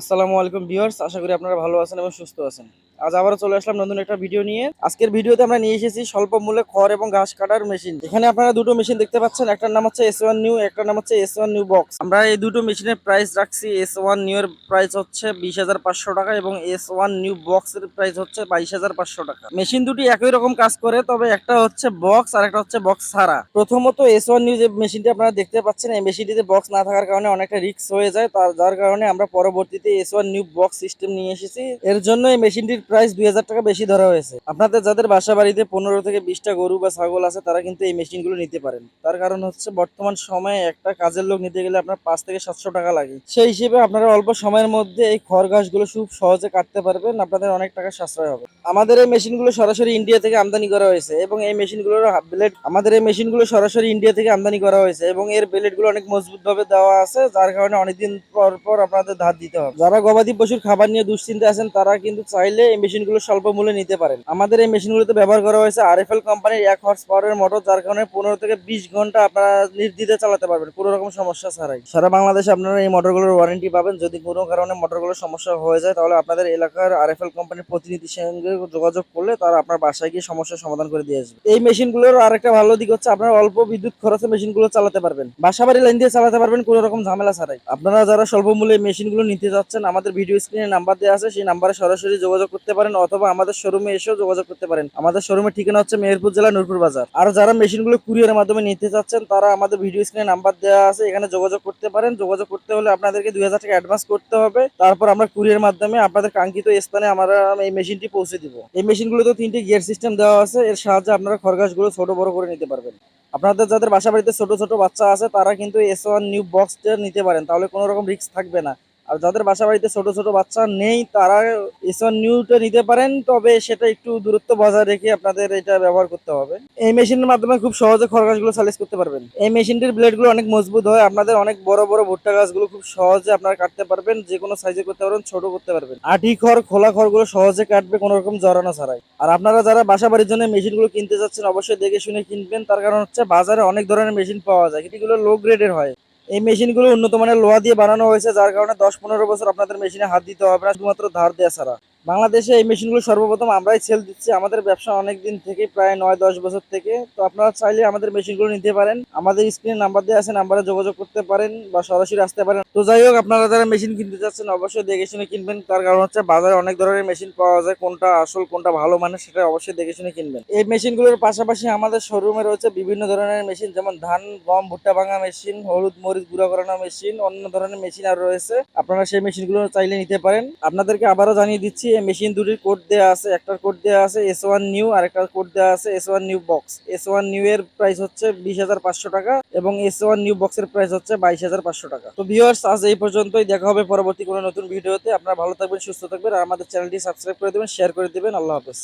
আসসালামু আলাইকুম ভিউয়ার্স আশা করি আপনারা ভালো আছেন এবং সুস্থ আছেন। আজ আবারও চলে আসলাম নতুন একটা ভিডিও নিয়ে। আজকের ভিডিওতে আমরা নিয়ে এসেছি স্বল্প মূল্যে খড় এবং ঘাস কাটার মেশিন। এখানে আপনারা দুটো মেশিন দেখতে পাচ্ছেন, একটার নাম হচ্ছে এস ওয়ান নিউ একটার নাম হচ্ছে এস ওয়ান নিউ বক্স আমরা এই দুটো মেশিনের প্রাইস রাখছি এস ওয়ান নিউ এর প্রাইস হচ্ছে বিশ হাজার পাঁচশো টাকা এবং এস ওয়ান নিউ বক্স এর প্রাইস হচ্ছে বাইশ হাজার পাঁচশো টাকা। মেশিন দুটি একই রকম কাজ করে, তবে একটা হচ্ছে বক্স আর একটা হচ্ছে বক্স ছাড়া। প্রথমত এস ওয়ান নিউ যে মেশিনটি আপনারা দেখতে পাচ্ছেন, এই মেশিনটিতে বক্স না থাকার কারণে অনেকটা রিস্ক হয়ে যায়। তার, যার কারণে আমরা পরবর্তীতে S one new box system নিয়ে এসেছি। এর জন্য এই মেশিনটির প্রাইস দুই হাজার টাকা বেশি ধরা হয়েছে। আপনাদের যাদের বাসা বাড়িতে পনেরো থেকে বিশটা গরু বা ছাগল আছে, তারা কিন্তু এই মেশিনগুলো নিতে পারেন। তার কারণ হচ্ছে বর্তমান সময়ে একটা কাজের লোক নিতে গেলে আপনার পাঁচ থেকে সাতশো টাকা লাগে। সেই হিসেবে আপনারা অল্প সময়ের মধ্যে এই খড় ঘাসগুলো খুব সহজে কাটতে পারবেন, আপনাদের অনেক টাকা সাশ্রয় হবে। আমাদের এই মেশিনগুলো সরাসরি ইন্ডিয়া থেকে আমদানি করা হয়েছে এবং এই মেশিনগুলোর ব্লেড, আমাদের এই মেশিনগুলো সরাসরি ইন্ডিয়া থেকে আমদানি করা হয়েছে এবং এর ব্লেডগুলো অনেক মজবুত ভাবে দেওয়া আছে, যার কারণে অনেকদিন পর পর আপনাদের ধার দিতে হবে। যারা গবাদি পশুর খাবার নিয়ে দুশ্চিন্তা আছেন, তারা কিন্তু চাইলে এই মেশিনগুলো স্বল্প মূল্যে নিতে পারেন। আমাদের এই মেশিনগুলোতে ব্যবহার করা হয়েছে আরএফএল কোম্পানির এক হর্স পাওয়ারের মোটর যার কারণে পনেরো থেকে বিশ ঘণ্টা আপনারা নির্দ্বিধে চালাতে পারবেন, কোনো রকম সমস্যা ছাড়াই। সারা বাংলাদেশে আপনারা এই মোটরগুলোর ওয়ারেন্টি পাবেন। যদি কোনো কারণে মোটরগুলোর সমস্যা হয়ে যায়, তাহলে আপনাদের এলাকার আরএফএল কোম্পানির প্রতিনিধির সঙ্গে যোগাযোগ করলে তারা আপনার বাসায় গিয়ে সমস্যার সমাধান করে দিয়ে আসবে। এই মেশিনগুলোর আরেকটা ভালো দিক হচ্ছে, আপনারা অল্প বিদ্যুৎ খরচে মেশিনগুলো চালাতে পারবেন। বাসা বাড়ি লাইন দিয়ে চালাতে পারবেন, কোনো রকম ঝামেলা ছাড়াই। আপনারা যারা স্বল্প মূল্যে মেশিনগুলো নিতে যাচ্ছেন, আমাদের ভিডিও স্ক্রিনে নাম্বার দেওয়া আছে, সেই নাম্বারে সরাসরি যোগাযোগ করতে পারেন অথবা আমাদের শোরুমে এসেও যোগাযোগ করতে পারেন। আমাদের শোরুমের ঠিকানা হচ্ছে মেহেরপুর জেলা নূরপুর বাজার। আর যারা মেশিনগুলো কুরিয়ারের মাধ্যমে নিতে চাচ্ছেন, তারা আমাদের ভিডিও স্ক্রিনে নাম্বার দেওয়া আছে, এখানে যোগাযোগ করতে পারেন। যোগাযোগ করতে হলে আপনাদেরকে দুই হাজার টাকা অ্যাডভান্স করতে হবে। তারপর আমরা কুরিয়ার মাধ্যমে আপনাদের কাঙ্ক্ষিত স্থানে আমরা এই মেশিনটি পৌঁছে দিব। এই মেশিনগুলোতে তিনটি গিয়ার সিস্টেম দেওয়া আছে। এর সাহায্যে আপনারা খরগাছগুলো ছোট বড় করে নিতে পারবেন। আপনাদের যাদের বাসা বাড়িতে ছোট ছোট বাচ্চা আছে, তারা কিন্তু এস ওয়ান নিউ বক্সটা নিতে পারেন। তাহলে কোনো রকম রিস্ক থাকবে না। আর যাদের বাসা বাড়িতে ছোট ছোট বাচ্চা নেই, তারা এস নিউটা নিতে পারেন, তবে সেটা একটু দূরত্ব বজায় রেখে আপনাদের এটা ব্যবহার করতে হবে। এই মেশিনের মাধ্যমে খুব সহজে খরগাছগুলো সালিস করতে পারবেন। এই মেশিনটির ব্লেডগুলো অনেক মজবুত হয়, আপনাদের অনেক বড় বড় ভুট্টা গাছগুলো খুব সহজে আপনারা কাটতে পারবেন, যে কোনো সাইজে করতে পারবেন, ছোট করতে পারবেন। আটি, খড়, খোলা খড়গুলো সহজে কাটবে কোনো রকম জড়ানো ছাড়াই। আর আপনারা যারা বাসা বাড়ির জন্য মেশিনগুলো কিনতে যাচ্ছেন, অবশ্যই দেখে শুনে কিনবেন, তার কারণ হচ্ছে বাজারে অনেক ধরনের মেশিন পাওয়া যায় এগুলো লো গ্রেডের হয়। এই মেশিনগুলো উন্নত মানের লোহা দিয়ে বানানো হয়েছে, যার কারণে দশ পনেরো বছর আপনাদের মেশিনে হাত দিতে হবে না, শুধুমাত্র ধার দেওয়া ছাড়া। বাংলাদেশে এই মেশিনগুলো সর্বপ্রথম আমরাই সেল দিচ্ছি। আমাদের ব্যবসা অনেক দিন থেকে, প্রায় নয়, দশ বছর থেকে। তো আপনারা চাইলে আমাদের মেশিনগুলো নিতে পারেন। আমাদের স্ক্রিনে নাম্বার দেওয়া আছে নাম্বারে যোগাযোগ করতে পারেন বা সরাসরি আসতে পারেন। তো যাই হোক, আপনারা যারা মেশিন কিনতে যাচ্ছেন, অবশ্যই দেখে শুনে কিনবেন। তার কারণ হচ্ছে বাজারে অনেক ধরনের মেশিন পাওয়া যায়। কোনটা আসল, কোনটা ভালো মানের সেটা অবশ্যই দেখে শুনে কিনবেন। এই মেশিনগুলোর পাশাপাশি আমাদের শোরুমে রয়েছে বিভিন্ন ধরনের মেশিন, যেমন ধান, গম, ভুট্টা ভাঙা মেশিন, হলুদ, মরিচ গুঁড়া করানো মেশিন, অন্য ধরনের মেশিন আর রয়েছে। আপনারা সেই মেশিনগুলো চাইলে নিতে পারেন। আপনাদেরকে আবারও জানিয়ে দিচ্ছি এই মেশিন দুটির কোড দেওয়া আছে, একটার কোড দেওয়া আছে এস ওয়ান নিউ আর একটা কোড দেওয়া আছে S one new box S one new এর প্রাইস হচ্ছে বিশ হাজার পাঁচশো টাকা এবং এস ওয়ান নিউ বক্সের প্রাইস হচ্ছে বাইশ হাজার পাঁচশো টাকা। তো ভিউয়ার্স আজ এই পর্যন্তই। দেখা হবে পরবর্তী কোনো নতুন ভিডিওতে। আপনারা ভালো থাকবেন, সুস্থ থাকবেন, আর আমাদের চ্যানেলটি সাবস্ক্রাইব করে দেবেন শেয়ার করে দেবেন। আল্লাহ হাফেজ।